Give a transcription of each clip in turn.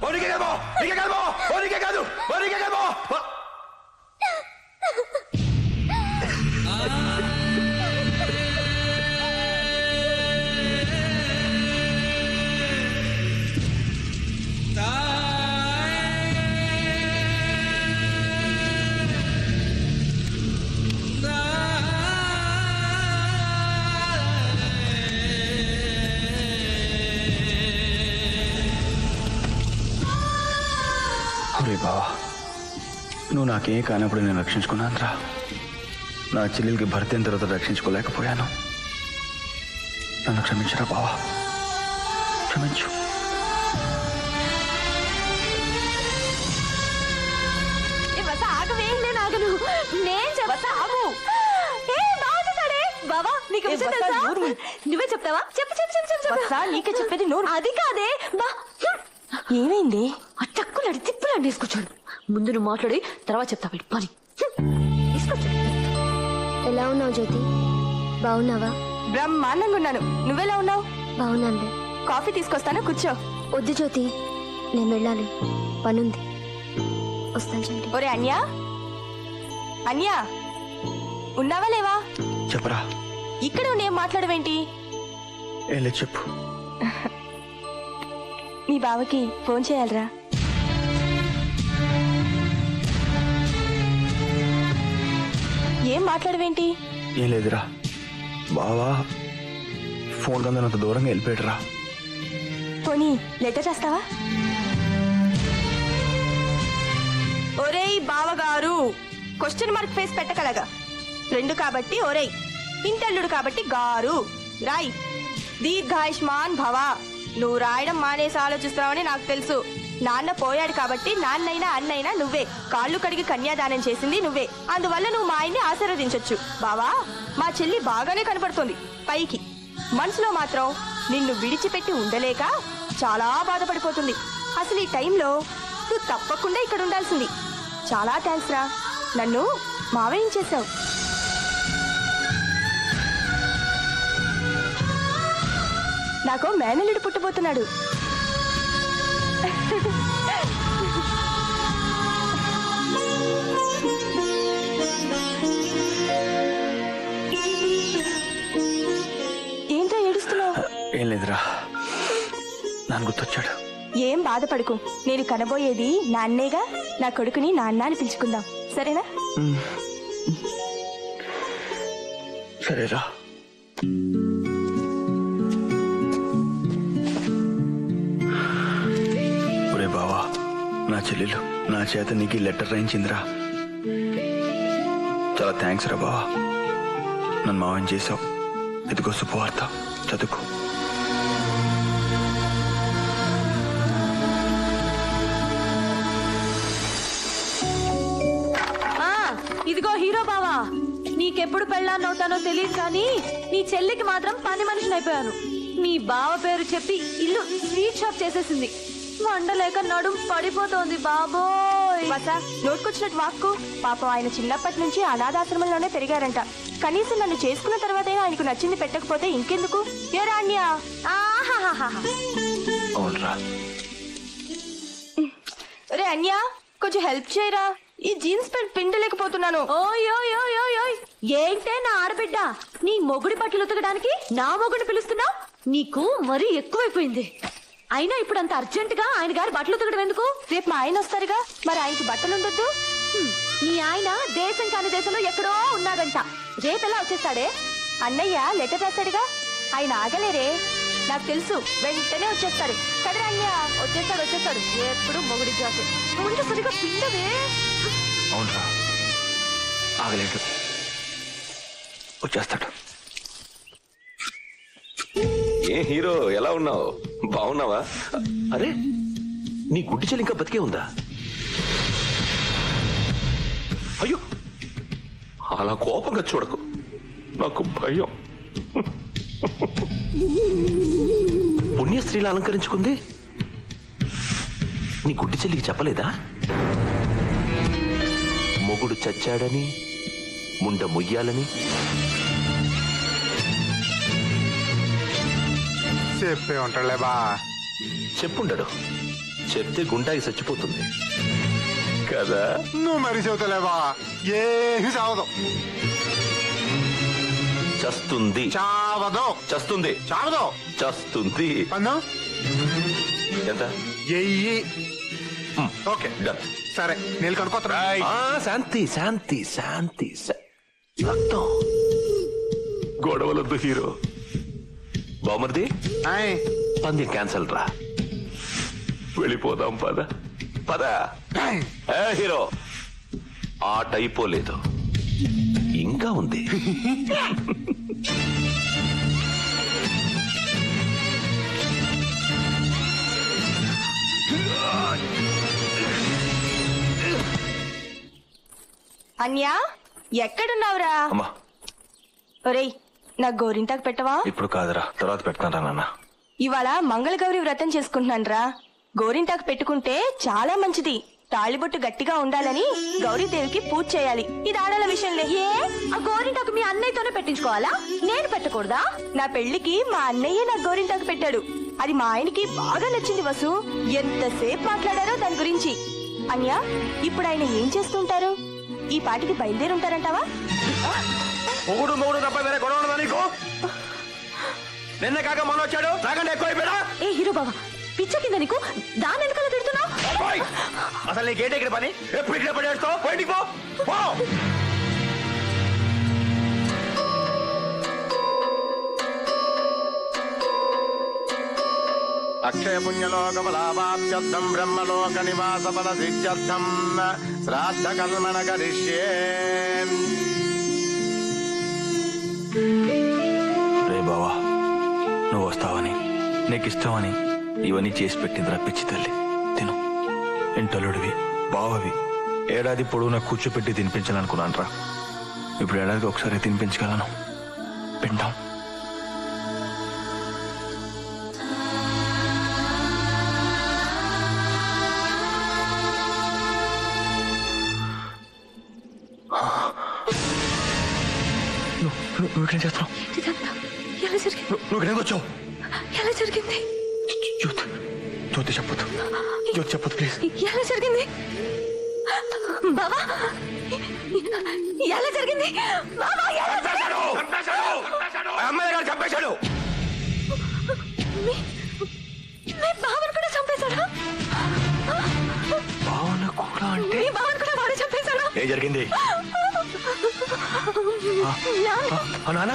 Origen calmo! Origen calmo! Origen calmo! Origen calmo! నువ్వు నాకేం కానప్పుడు నేను రక్షించుకున్నానురా. నా చెల్లెలకి భర్త అయిన తర్వాత రక్షించుకోలేకపోయాను. నన్ను క్షమించరా బావా? క్షమించు. నువ్వే చెప్తావా? చెప్పు చెప్పు చెప్పు చెప్పు నీకే చెప్పేది నోరు. అది కాదే బా. ఏమైంది? ఆ టక్కులాడి తిప్పులాడి తీసుకొచ్చాడు ముందు నువ్వు మాట్లాడి తర్వాత చెప్తా వీడి పని. ఎలా ఉన్నావు జ్యోతి? బాగున్నావా? బ్రహ్మాండంగా ఉన్నాను. నువ్వెలా ఉన్నావు? బాగున్నానులే కాఫీ తీసుకొస్తాను? కూర్చో. వద్దు జ్యోతి. నేను వెళ్ళాలి. పనుంది. వస్తాను ఒరే అన్యా. అన్యా. ఉన్నావా లేవా? చెప్పరా. ఇక్కడ ఏం మాట్లాడవేంటి? చెప్పు. మీ బావకి ఫోన్ చేయాలరా. ఏం మాట్లాడవేంటి? ఏం లేదురా. బావా ఫోన్ కందనంత దూరంగా వెళ్ళిపోయాడురా. పోనీ లెటర్ రాస్తావా? ఒరేయ్ బావగారు క్వశ్చన్ మార్క్ ఫేస్ పెట్టకలగా రెండు కాబట్టి ఒరేయ్ ఇంటల్లుడు కాబట్టి గారు. రాయ్ దీర్ఘాయుష్మాన్ భవ. నువ్వు రాయడం మానేసి ఆలోచిస్తున్నావని నాకు తెలుసు. నాన్న పోయాడు కాబట్టి నాన్నైనా అన్నైనా నువ్వే. కాళ్ళు కడిగి కన్యాదానం చేసింది నువ్వే. అందువల్ల నువ్వు మా ఆయన్ని ఆశీర్వదించొచ్చు. బావా మా చెల్లి బాగానే కనపడుతుంది. పైకి. మనసులో మాత్రం నిన్ను విడిచిపెట్టి ఉండలేక చాలా బాధపడిపోతుంది. అసలు ఈ టైంలో నువ్వు తప్పకుండా ఇక్కడ ఉండాల్సింది. చాలా థ్యాంక్స్ రా. నన్ను మావేయించేశావు నాకు మేనల్లుడు పుట్టబోతున్నాడు. ఏం లేదురా. నాన్న గుర్తొచ్చాడు. ఏం బాధపడకు. నేను కనబోయేది నాన్నేగా నా కొడుకుని నాన్న అని పిలుచుకుందాం. సరేనా? సరేరా. ఒరే బావా నా చెల్లెలు నా చేత నీకు లెటర్ రాయించిందిరా. చాలా థ్యాంక్స్ రా బావా. నన్ను మావని చేసావు ఇదిగో శుభవార్త. చదువుకో. హీరో బావా నీకెప్పుడు పెళ్ళాన్ని అవుతానో తెలియదు కానీ నీ చెల్లికి మాత్రం పని మనిషిని అయిపోయాను. నీ బావ పేరు చెప్పి ఇల్లు స్వీట్ షాప్ చేసేసింది. వండలేక నడుం పడిపోతోంది బాబోయ్. వస నోటుకొచ్చినట్టు వాక్కు. పాపం ఆయన చిన్నప్పటి నుంచి అనాథాశ్రమంలోనే పెరిగారంట. కనీసం నన్ను చేసుకున్న తర్వాతైనా ఆయనకు నచ్చింది పెట్టకపోతే ఇంకెందుకు? ఏ రాణ్యా? రే అన్యా కొంచెం హెల్ప్ చేయరా? ఈ జీన్స్ ప్యాంట్ పిండలేకపోతున్నాను. ఏంటే నా ఆడబిడ్డ? నీ మొగుడి బట్టలు ఉతకడానికి నా మొగుడిని పిలుస్తున్నావు? నీకు మరీ ఎక్కువైపోయింది. అయినా ఇప్పుడు అంత అర్జెంట్గా ఆయన గారి బట్టలు ఉతకడం ఎందుకు? రేపు మా ఆయన వస్తారుగా. మరి ఆయనకి బట్టలు ఉండొద్దు? నీ ఆయన దేశం కాని దేశంలో ఎక్కడో ఉన్నాడంట. రేపెలా వచ్చేస్తాడే? అన్నయ్య లెటర్ రాశాడుగా? ఆయన ఆగలేరే. నాకు తెలుసు. వెంటనే వచ్చేస్తారు. కదరా అన్నయ్య? వచ్చేస్తాడు వచ్చేస్తాడు. ఎప్పుడు మొగుడి జాసు ముందు సరిగా పిండవే అవునరా ఆగలేడు. వచ్చేస్తాడు. ఏ హీరో ఎలా ఉన్నావు? బాగున్నావా? అరే నీ గుడ్డి చెల్లి ఇంకా బతికే ఉందా? అయ్యో! అలా కోపంగా చూడకు. నాకు భయం. పుణ్యస్త్రీలు అలంకరించుకుంది? నీ గుడ్డి చెల్లికి చెప్పలేదా? మొగుడు చచ్చాడని ముండ మొయ్యాలని. చెప్పే ఉంటాడులే బా. చెప్పుండడు. చెప్తే గుంటాకి చచ్చిపోతుంది. కదా? నువ్వు మరి చెబుతలేవా ఏమి చావదు. చస్తుంది. చావదు. చస్తుంది. చావదు. చస్తుంది. అన్నా? ఎంత? ఎయ్యి ఓకే. డన్. సరే నీళ్ళు కనుక్కోతున్నా ఆ, శాంతి శాంతి శాంతి. శా- గొడవలొద్దు హీరో. బామర్ది? పంది క్యాన్సల్ రా. వెళ్ళిపోదాం పద. పద. ఏ హీరో. ఆట అయిపోలేదు ఇంకా ఉంది. అన్యా ఎక్కడున్నావురా? అమ్మా. ఒరేయ్ నాకు గోరింటాకు పెట్టవా? ఇప్పుడు కాదురా తర్వాత పెడతాను నాన్న. ఇవాళ మంగళగౌరి వ్రతం చేసుకుంటున్నానురా. గోరింటాకు పెట్టుకుంటే చాలా మంచిది. తాళిబొట్టు గట్టిగా ఉండాలని గౌరీదేవికి పూజ చేయాలి. ఇది ఆడాల విషయంలే. ఏ? ఆ గోరింటాకు మీ అన్నయ్యతోనే పెట్టించుకోవాలా? నేను పెట్టకూడదా? నా పెళ్ళికి మా అన్నయ్య నా గోరింటాకు పెట్టాడు. అది మా ఆయనకి బాగా నచ్చింది వసు. ఎంతసేపు మాట్లాడారో దాని గురించి. అన్యా ఇప్పుడు ఆయన ఏం చేస్తుంటారు? ఈ పాటికి బయలుదేరుంటారంటావా? మొగుడు మొగుడు తప్ప వేరే గొడవ ఉండదా నీకు? నిన్న కాక మొన్న వచ్చాడు? నాకంటే ఎక్కువ అయిపోయా ఏ హీరో బావా పిచ్చ కింద నీకు దాని వెనకాల తిడుతున్నావు అసలు నీకేంటి ఇక్కడ పని? ఎప్పుడు ఇక్కడ పడేస్తావు బయటికి పో! పో! అక్షయ పుణ్యలోక ఫలాభాప్యర్థం బ్రహ్మలోక నివాస ఫల సిద్ధ్యర్థం శ్రాద్ధ కర్మణ కరిష్యే రే బావా నువ్వు వస్తావని నీకు ఇష్టమని ఇవన్నీ చేసి పెట్టిందిరా పిచ్చి తల్లి. ఇంటలుడివి బావవి. ఏడాది పొడవునా కూర్చోపెట్టి తినిపించాలనుకున్నాను రా. ఇప్పుడు ఏడాదికి ఒకసారి తినిపించగలను. పిండం నువ్వు ఇక్కడేం చేస్తున్నావు? ఇదంతా ఎలా జరిగింది? నువ్వు నువ్వు ఇక్కడికి వచ్చావు ఎలా జరిగింది? చెప్పొద్దు. చెప్పొద్దు ప్లీజ్ ఎలా జరిగింది బావా ఎలా జరిగింది బావా ఎలా జరిగింది అమ్మాయి గారు చంపేశాడు మీ మీ బావను కూడా చంపేశాడా భావన కూడా అంటే మీ బావను కూడా వాడు చంపేశాడా ఏం జరిగింది నాన్న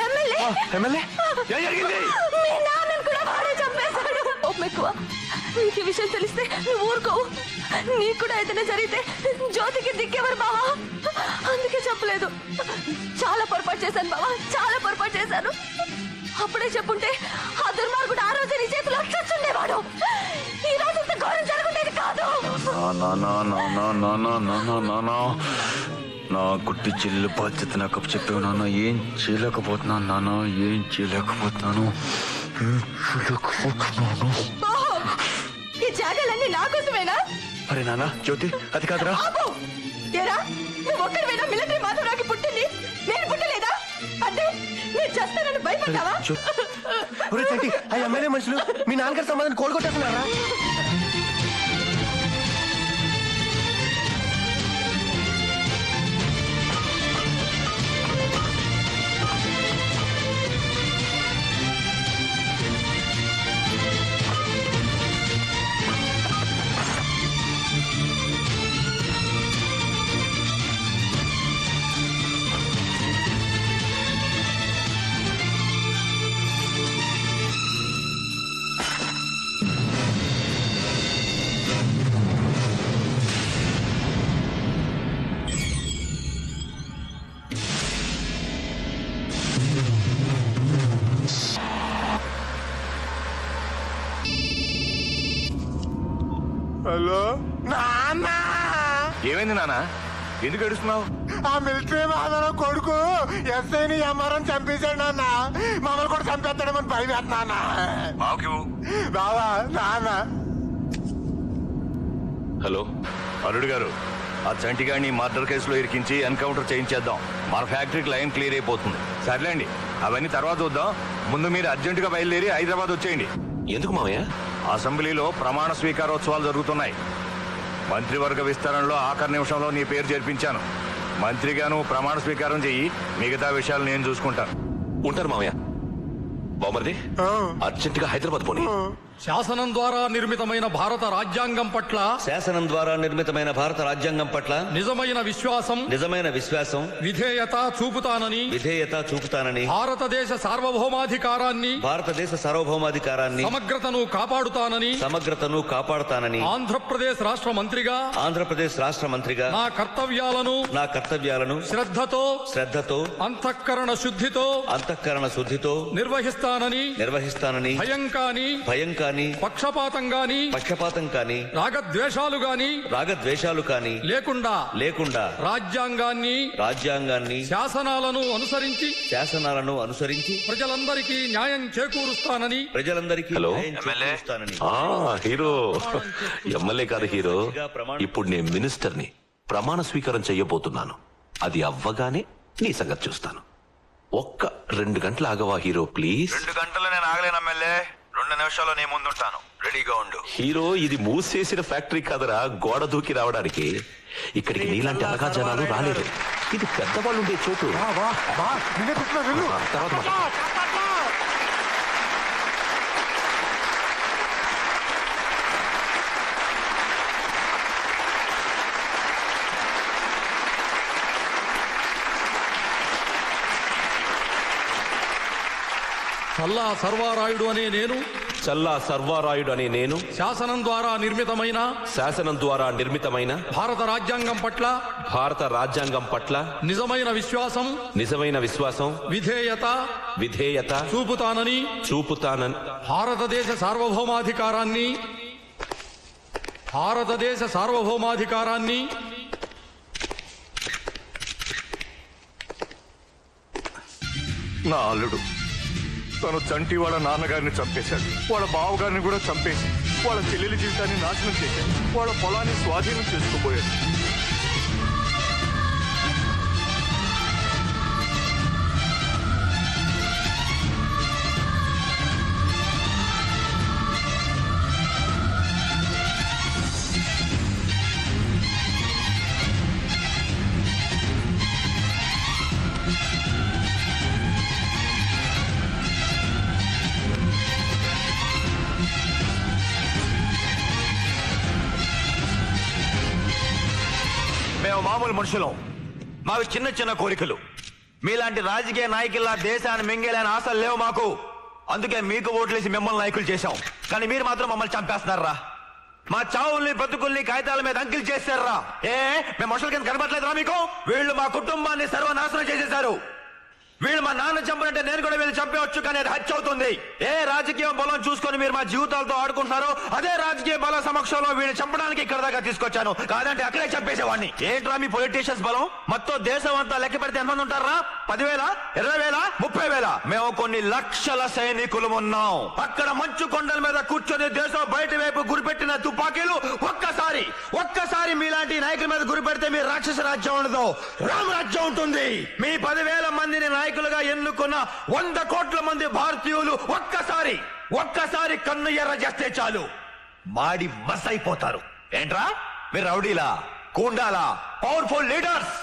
ఎమ్మెల్యే ఎమ్మెల్యే ఏం జరిగింది మీ నాన్నను కూడా వాడే చంపేశాడు మెక్కువ ఎక్కువ నీకు విషయం తెలిస్తే నువ్వు ఊరుకోవు నీకు కూడా ఏదైనా జరిగితే జ్యోతికి దిక్కేవారు బావా అందుకే చెప్పలేదు చాలా పొరపాటు చేశాను బావా చాలా పొరపాటు చేశాను అప్పుడే చెప్పుంటే ఆ దుర్మార్గుడు ఆ రోజు నీ చేతిలో చచ్చుండేవాడు ఈ రోజు ఘోరం జరుగుండేది కాదు నా గుట్టి చెల్లి బాధ్యత నాకు చెప్పావు నాన్న ఏం చేయలేకపోతున్నాను నాన్న ఏం చేయలేకపోతున్నాను ఓహో ఈ జాగాలన్నీ నా కోసమేనా? అరే నాన్న జ్యోతి అది కాదురా. ఆపు! ఏరా నువ్వు ఒక్కడివేనా మిలిటరీ మాధవరావుకి పుట్టింది? నేను పుట్టలేదా? అంటే నేను చేస్తానని భయపడ్డావా? ఒరే చెట్టి ఆ మనుషులు మీ నాన్నగారి సంబంధాన్ని కోలుకొట్టేస్తున్నారా? నాన్న ఎందుకు ఏడుస్తున్నావు? ఆ మిలిటరీ మాధవ కొడుకు ఎస్ఐని ఎంఆర్ఎం చంపేశాడు నాన్న. మమ్మల్ని కూడా చంపేస్తాడమని భయం నాన్న. మాకు బావా నాన్న. హలో? అల్లుడు గారు ఆ చంటిగాడిని మర్డర్ కేసులో ఇరికించి ఎన్కౌంటర్ చేయించేద్దాం. మన ఫ్యాక్టరీకి లైన్ క్లియర్ అయిపోతుంది. సర్లేండి అవన్నీ తర్వాత చూద్దాం. ముందు మీరు అర్జెంటుగా బయలుదేరి హైదరాబాద్ వచ్చేయండి. ఎందుకు మామయ్య అసెంబ్లీలో ప్రమాణ స్వీకారోత్సవాలు జరుగుతున్నాయి. మంత్రివర్గ విస్తరణలో ఆఖరి నిమిషంలో నీ పేరు చేర్పించాను. మంత్రిగా నువ్వు ప్రమాణ స్వీకారం చెయ్యి. మిగతా విషయాలు నేను చూసుకుంటాను. ఉంటారు మామయ్య. బామర్ది అర్జెంట్గా హైదరాబాద్ పోనీ. శాసనం ద్వారా నిర్మితమైన భారత రాజ్యాంగం పట్ల శాసనం ద్వారా నిర్మితమైన భారత రాజ్యాంగం పట్ల నిజమైన విశ్వాసం నిజమైన విశ్వాసం విధేయత చూపుతానని విధేయత చూపుతానని భారతదేశ సార్వభౌమాధికారాన్ని భారతదేశ సార్వభౌమాధికారాన్ని సమగ్రతను కాపాడుతానని సమగ్రతను కాపాడుతానని ఆంధ్రప్రదేశ్ రాష్ట్ర మంత్రిగా ఆంధ్రప్రదేశ్ రాష్ట్ర మంత్రిగా నా కర్తవ్యాలను నా కర్తవ్యాలను శ్రద్ధతో శ్రద్ధతో అంతఃకరణ శుద్ధితో అంతఃకరణ శుద్ధితో నిర్వహిస్తానని నిర్వహిస్తానని భయం కాని భయం కాని పక్షపాతం గాని పక్షపాతం కాని రాగద్వేషాలు గాని రాగద్వేషాలు కాని లేకుండా లేకుండా రాజ్యాంగాన్ని రాజ్యాంగాన్ని శాసనాలను అనుసరించి శాసనాలను అనుసరించి ప్రజలందరికీ న్యాయం చేకూరుస్తానని ప్రజలందరికీ హలో. న్యాయం చేకూరుస్తానని. ఆ హీరో. ఎమ్మెల్యే కాదు హీరో. ఇప్పుడు నేను మినిస్టర్ని ప్రమాణ స్వీకారం చెయ్యబోతున్నాను. అది అవ్వగానే నీ సంగతి చూస్తాను. ఒక్క రెండు గంటలు ఆగవా హీరో ప్లీజ్? రెండు గంటలు నేను ఆగలేను ఎమ్మెల్యే. రెండు నిమిషాల్లో నీ ముందుంటాను. రెడీగా ఉండు. హీరో ఇది మూసేసిన ఫ్యాక్టరీ కాదరా. గోడ దూకి రావడానికి. ఇక్కడికి నీలాంటి అనగా జనాలు రాలేదు. ఇది పెద్దవాళ్ళు ఉండే చోటు తర్వాత చల్లా సర్వారాయుడు అనే నేను. చల్లా సర్వారాయుడు అనే నేను. శాసనం ద్వారా నిర్మితమైన. శాసనం ద్వారా నిర్మితమైన. భారత రాజ్యాంగం పట్ల. భారత రాజ్యాంగం పట్ల. నిజమైన విశ్వాసం. నిజమైన విశ్వాసం. విధేయత. విధేయత. చూపుతానని. చూపుతానని. భారతదేశ సార్వభౌమాధికారాన్ని. భారతదేశ సార్వభౌమాధికారాన్ని. నా అల్లుడు. తను చంటి వాళ్ళ నాన్నగారిని చంపేశాడు. వాళ్ళ బావగారిని కూడా చంపేసి వాళ్ళ చెల్లెలి జీవితాన్ని నాశనం చేశాడు. వాళ్ళ పొలాన్ని స్వాధీనం చేసుకోబోయాడు మామూలు మనుషులం. మాకు చిన్న చిన్న కోరికలు. మీలాంటి రాజకీయ నాయకుల్లా దేశాన్ని మింగేలేని ఆశలు లేవు మాకు. అందుకే మీకు ఓట్లేసి మిమ్మల్ని నాయకులు చేశాం. కానీ మీరు మాత్రం మమ్మల్ని చంపేస్తున్నారా? మా చావుల్ని బతుకుల్ని కాగితాల మీద అంకిల్ చేశారా? ఏ మేము మనుషుల కింద కనబడలేదురా మీకు? వీళ్ళు మా కుటుంబాన్ని సర్వనాశనం చేసేశారు. వీళ్ళు మా నాన్న చంపనంటే నేను కూడా వీళ్ళు చంపేవచ్చు కానీ అది హత్య అవుతుంది. ఏ రాజకీయ బలం చూసుకొని మీరు మా జీవితాలతో ఆడుకుంటున్నారో అదే రాజకీయ బల సమక్షంలో వీళ్ళు చంపడానికి ఇక్కడ దాకా తీసుకొచ్చాను. కాదంటే అక్కడే చంపేసేవాడిని. ఏంట్రా మీ పొలిటీషియన్స్ బలం? మొత్తం దేశం అంతా లెక్క పెడితే ఎంతమంది ఉంటారా పదివేల? ఇరవై వేల ముప్పై వేల మేము కొన్ని లక్షల సైనికులు ఉన్నాం. అక్కడ మంచు కొండల మీద కూర్చొని దేశం బయట వైపు గురిపెట్టిన తుపాకీలు ఒక్కసారి ఒక్కసారి మీలాంటి నాయకుల మీద గురిపెడితే మీ రాక్షస రాజ్యం ఉండదు. రామరాజ్యం ఉంటుంది. మీ పదివేల మందిని నాయకులుగా ఎన్నుకున్న వంద కోట్ల మంది భారతీయులు ఒక్కసారి ఒక్కసారి కన్ను ఎర్ర చేస్తే చాలు. మాడి మస్ అయిపోతారు ఏంట్రా? మీరు రౌడీలా? కూండాలా? Powerful leaders!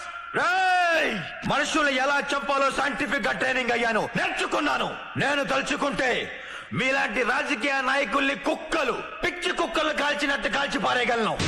మనుషులు ఎలా చెప్పాలో సైంటిఫిక్గా ట్రైనింగ్ అయ్యాను. నేర్చుకున్నాను. నేను తలుచుకుంటే మీలాంటి రాజకీయ నాయకుల్ని కుక్కలు పిచ్చి కుక్కలు కాల్చినట్టు కాల్చి పారేయగలను.